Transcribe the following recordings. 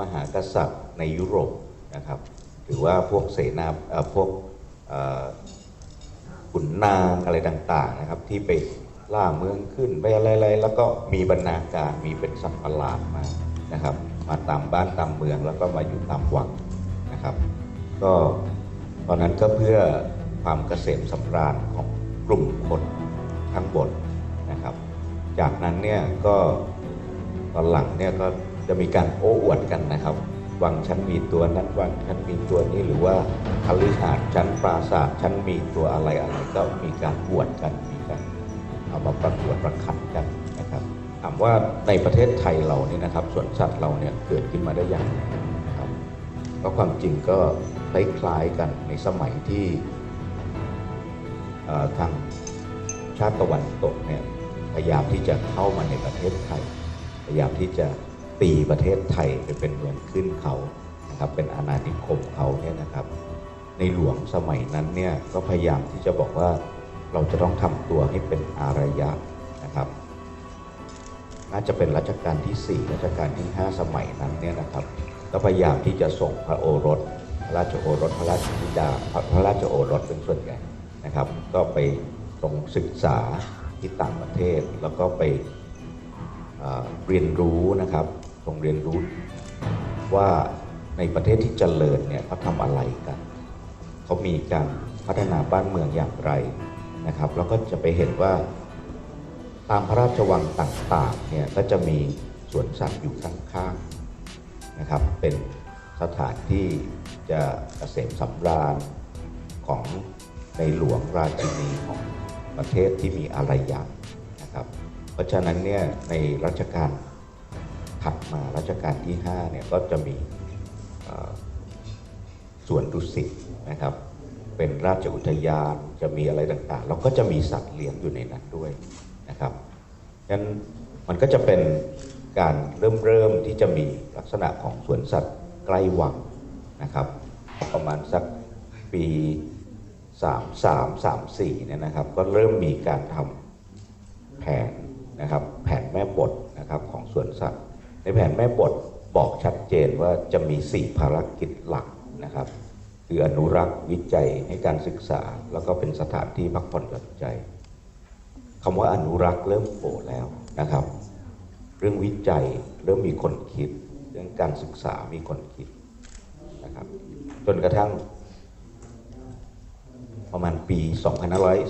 มหากษัตริย์ในยุโรปนะครับ หรือว่าพวกเสนาพวกขุนนางอะไรต่าง ๆนะครับ ที่ไปล่าเมืองขึ้นไปอะไรๆแล้วก็มีบรรณาการมีเป็นสัตว์ประหลาดมานะครับ มาตามบ้านตามเมืองแล้วก็มาอยู่ตามวังนะครับ ก็ตอนนั้นก็เพื่อความเกษมสำราญของกลุ่มคนทั้งหมดนะครับ จากนั้นเนี่ยก็ตอนหลังเนี่ยก็ จะมีการโอ้อวดกันนะครับวังฉันมีตัวนั้นวังฉันมีตัวนี้หรือว่าคฤหาสน์ฉันปราสาทฉันมีตัวอะไรอะไรก็มีการอวดกันมีการเอามาประกวดประคันกันนะครับถามว่าในประเทศไทยเราเนี่ยนะครับสวนสัตว์เราเนี่ยเกิดขึ้นมาได้อย่างไรครับก็ความจริงก็คล้ายๆกันในสมัยที่ทางชาติตะวันตกเนี่ยพยายามที่จะเข้ามาในประเทศไทย พยายามที่จะ ตีประเทศไทยไปเป็นเมืองขึ้นเขานะครับเป็นอาณานิคมเขาเนี่ยนะครับ ในหลวงสมัยนั้นเนี่ยก็พยายามที่จะบอกว่าเราจะต้องทำตัวให้เป็นอารยะนะครับ น่าจะเป็นรัชกาลที่ 4 รัชกาลที่ 5 สมัยนั้นเนี่ยนะครับก็พยายามที่จะส่งพระโอรสพระราชโอรสพระราชธิดาพระพระราชโอรสเป็นส่วนใหญ่นะครับ ก็ไปทรงศึกษาที่ต่างประเทศแล้วก็ไปเรียนรู้นะครับ ทรงเรียนรู้ว่าในประเทศที่เจริญเนี่ยเขาทำอะไรกันเขามีการพัฒนาบ้านเมืองอย่างไรนะครับ แล้วก็จะไปเห็นว่าตามพระราชวังต่างๆเนี่ยก็จะมีสวนสัตว์อยู่ข้างๆนะครับ เป็นสถานที่จะเกษมสำราญของในหลวงราชินีของประเทศที่มีอารยะนะครับ เพราะฉะนั้นเนี่ยในรัชกาล ถัดมารัชกาลที่5เนี่ยก็จะมีสวนดุสิตนะครับ เป็นราชอุทยานจะมีอะไรต่างๆ แล้วก็จะมีสัตว์เลี้ยงอยู่ในนั้นด้วยนะครับงั้นมันก็จะเป็นการเริ่มเริ่มที่จะมีลักษณะของสวนสัตว์ใกล้วังนะครับ ประมาณสักปี 3 3 3 4เนี่ยนะครับ ก็เริ่มมีการทำ ในแผนแม่บทบอกชัดเจนว่าจะมี 4 ภารกิจหลักนะครับ คืออนุรักษ์วิจัยให้การศึกษา แล้วก็เป็นสถานที่พักผ่อนหย่อนใจคำว่าอนุรักษ์เริ่มโผล่แล้วนะครับ เรื่องวิจัยเริ่มมีคนคิด เรื่องการศึกษามีคนคิดนะครับจนกระทั่งประมาณปี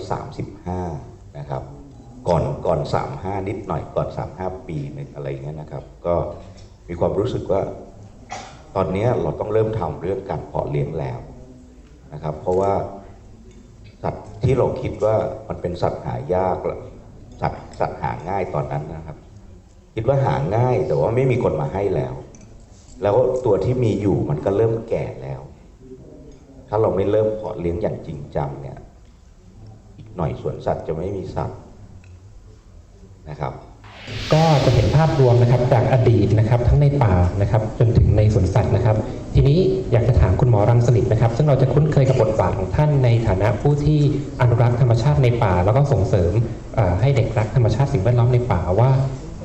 2535 นะครับ ก่อนก่อน 35 นิดหน่อยก่อน 35 ปีหนึ่งอะไรเงี้ยนะครับ ก็มีความรู้สึกว่า ตอนนี้เราต้องเริ่มทำเรื่องการเพาะเลี้ยงแล้วนะครับ เพราะว่าสัตว์ที่เราคิดว่ามันเป็นสัตว์หายากสัตว์สัตว์หาง่ายตอนนั้นนะครับ คิดว่าหาง่ายแต่ว่าไม่มีคนมาให้แล้ว แล้วตัวที่มีอยู่มันก็เริ่มแก่แล้ว ถ้าเราไม่เริ่มเพาะเลี้ยงอย่างจริงจังเนี่ยอีกหน่อยสวนสัตว์จะไม่มีสัตว์ นะครับ ก็จะเห็นภาพรวมนะครับจากอดีตนะครับทั้งในป่านะครับจนถึงในสวนสัตว์นะครับ ทีนี้อยากจะถามคุณหมอรังสลิดนะครับ ซึ่งเราจะคุ้นเคยกับบทบาทของท่านในฐานะผู้ที่อนุรักษ์ธรรมชาติในป่า แล้วก็ส่งเสริมเอ่อให้เด็กรักธรรมชาติสิ่งแวดล้อมในป่าว่า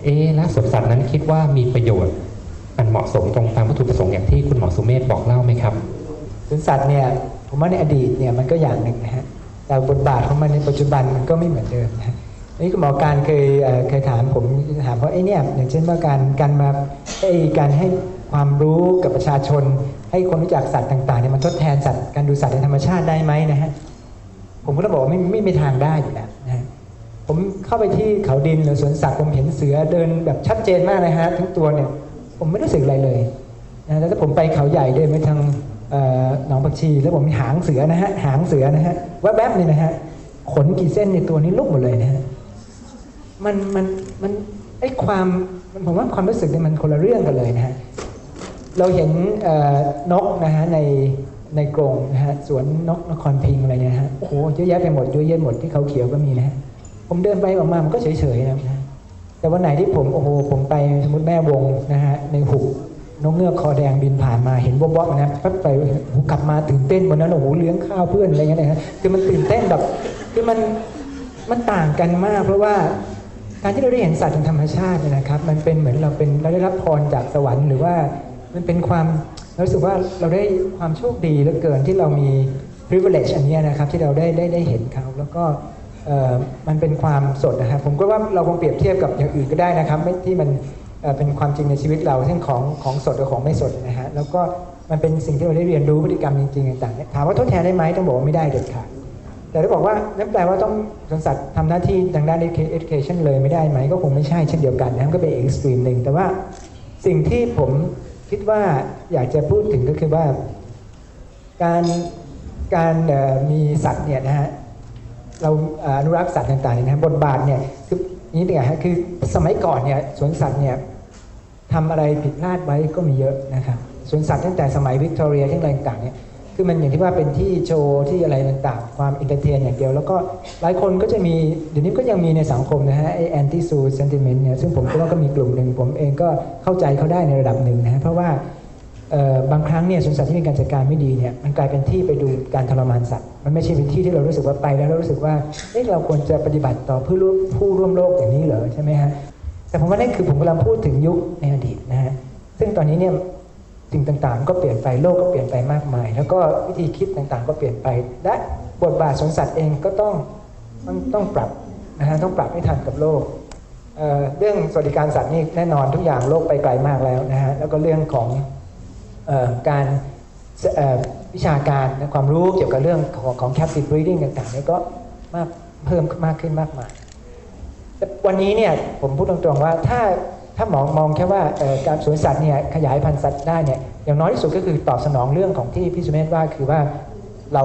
เอ๊ะและสวนสัตว์นั้นคิดว่ามีประโยชน์อันเหมาะสมตรงตามวัตถุประสงค์อย่างที่คุณหมอสุเมธบอกเล่าไหมครับสวนสัตว์เนี่ยผมว่าในอดีตเนี่ยมันก็อย่างหนึ่งนะฮะแต่บทบาทของมันในปัจจุบันมันก็ไม่เหมือนเดิมนะฮะ นี่คุณหมอการเคยเคยถามผมถามว่าไอ้เนี่ยอย่างเช่นว่าการการมาไอ้การให้ความรู้กับประชาชน ให้คนรู้จักสัตว์ต่างๆเนี่ยมันทดแทนสัตว์การดูสัตว์ในธรรมชาติได้ไหมนะฮะผมก็ต้องบอกว่าไม่ไม่มีทางได้อยู่แล้วนะฮะผมเข้าไปที่เขาดินหรือสวนสัตว์ผมเห็นเสือเดินแบบชัดเจนมากเลยฮะทั้งตัวเนี่ยผมไม่รู้สึกอะไรเลยนะแล้วถ้าผมไปเขาใหญ่เดินไปทางหนองผักชี แล้วผมมีหางเสือนะฮะหางเสือนะฮะแวบๆนี่นะฮะขนกี่เส้นในตัวนี้ลุกหมดเลยนะฮะ มันมันมันไอ้ความผมว่าความรู้สึกเนี่ยมันคนละเรื่องกันเลยนะฮะเราเห็นนกนะฮะในในกรงนะฮะสวนนกนครพิงอะไรเนี่ยฮะโอ้โหเยอะแยะไปหมดเยอะแยะหมดที่เขาเขียวก็มีนะฮะผมเดินไปออกมามันก็เฉยๆนะฮะแต่วันไหนที่ผมโอ้โหผมไปสมมติแม่วงนะฮะในหุบนกเงือกคอแดงบินผ่านมาเห็นวอบๆนะปั๊บไปกลับมาตื่นเต้นวันนั้นโอ้โหเลี้ยงข้าวเพื่อนอะไรเงี้ยนะฮะคือมันตื่นเต้นแบบคือมันมันต่างกันมาก เพราะว่า การที่เราได้เห็นสัตว์ในธรรมชาติเนี่ยนะครับ มันเป็นเหมือนเราเป็นเราได้รับพรจากสวรรค์หรือว่ามันเป็นความเรารู้สึกว่าเราได้ความโชคดีเหลือเกินที่เรามี privilege อันนี้นะครับที่เราได้ได้ได้เห็นเขาแล้วก็มันเป็นความสดนะครับผมก็ว่าเราคงเปรียบเทียบกับอย่างอื่นก็ได้นะครับไม่ที่มันเป็นความจริงในชีวิตเราเช่นของของสดกับของไม่สดนะฮะแล้วก็มันเป็นสิ่งที่เราได้เรียนรู้พฤติกรรมจริงๆต่างๆถามว่าทดแทนได้ไหมต้องบอกว่าไม่ได้เด็ดขาด แต่ถ้าบอกว่านั่นแปลว่าต้องสวนสัตว์ทำหน้าที่ทางด้าน education เลยไม่ได้ไหม ก็คงไม่ใช่เช่นเดียวกันนะก็เป็นอีก extreme หนึ่งแต่ว่าสิ่งที่ผมคิดว่าอยากจะพูดถึงก็คือว่า การการมีสัตว์เนี่ยนะฮะเราอนุรักษ์สัตว์ต่างๆเนี่ยนะฮะบทบาทเนี่ยคืออย่งนี้ดีกว่าฮะคือสมัยก่อนเนี่ยสวนสัตว์เนี่ยทำอะไรผิดพลาดไว้ก็มีเยอะนะครับสวนสัตว์ตั้งแต่สมัยวิกตอเรียที่อะไรต่างเนี่ย คือมันอย่างที่ว่าเป็นที่โชว์ที่อะไรต่างๆ ความอินเตอร์เทนอย่างเดียว แล้วก็หลายคนก็จะมีเดี๋ยวนี้ก็ยังมีในสังคมนะฮะไอแอนตี้ซูเซนติเมนต์เนี่ยซึ่งผมคิดว่าก็มีกลุ่มหนึ่งผมเองก็เข้าใจเขาได้ในระดับหนึ่งนะฮะเพราะว่าบางครั้งเนี่ยสวนสัตว์ที่มีการจัดการไม่ดีเนี่ยมันกลายเป็นที่ไปดูการทรมานสัตว์มันไม่ใช่เป็นที่ที่เรารู้สึกว่าไปแล้วเรารู้สึกว่าเอ๊ะเราควรจะปฏิบัติต่อผู้ร่วมผู้ร่วมโลกอย่างนี้เหรอใช่ไหมฮะแต่ผมว่านั่นคือผมกำลังพูดถึงยุคในอดีตนะฮะซึ่งตอนนี้เนี่ย สิ่งต่างๆ ก็เปลี่ยนไปโลกก็เปลี่ยนไปมากมาย แล้วก็วิธีคิดต่างๆ ก็เปลี่ยนไปและบทบาทสวนสัตว์เองก็ต้องต้องต้องปรับนะฮะต้องปรับให้ทันกับโลกเเรื่องสวัสดิการสัตว์นี่แน่นอนทุกอย่างโลกไปไกลมากแล้วนะฮะแล้วก็เรื่องของออการวิชาการนะความรู้เกี่ยวกับเรื่องของของ captive breeding ต่างๆนี่ก็มากเพิ่มมากขึ้นมากมายแต่วันนี้เนี่ยผมพูดตรงๆว่าถ้า ถ้ามองมองแค่ว่าการสวนสัตว์เนี่ยขยายพันธุ์สัตว์ได้เนี่ยอย่างน้อยที่สุดก็คือตอบสนองเรื่องของที่พี่สุเมธว่าคือว่าเรา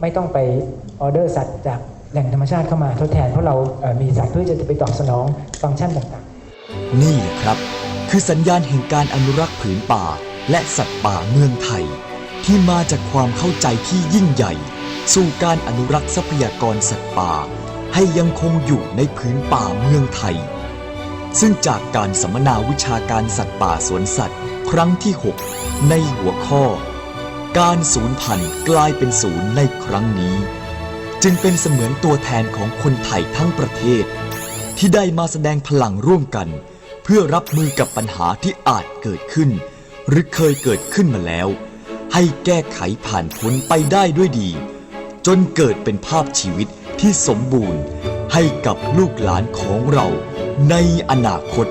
ไม่ต้องไปออเดอร์สัตว์จากแหล่งธรรมชาติเข้ามาทดแทน เพราะเรามีสัตว์เพื่อจะไปตอบสนองฟังก์ชันต่างๆ นี่ครับ คือสัญญาณแห่งการอนุรักษ์ผืนป่า และสัตว์ป่าเมืองไทย ที่มาจากความเข้าใจที่ยิ่งใหญ่ สู่การอนุรักษ์ทรัพยากรสัตว์ป่า ให้ยังคงอยู่ในผืนป่าเมืองไทย ซึ่งจากการสัมมนาวิชาการสัตว์ป่าสวนสัตว์ ครั้งที่ 6 ในหัวข้อ การสูญพันธุ์กลายเป็นศูนย์ในครั้งนี้ จึงเป็นเสมือนตัวแทนของคนไทยทั้งประเทศ ที่ได้มาแสดงพลังร่วมกัน เพื่อรับมือกับปัญหาที่อาจเกิดขึ้น หรือเคยเกิดขึ้นมาแล้ว ให้แก้ไขผ่านพ้นไปได้ด้วยดี จนเกิดเป็นภาพชีวิตที่สมบูรณ์ให้กับลูกหลานของเรา ในอนาคต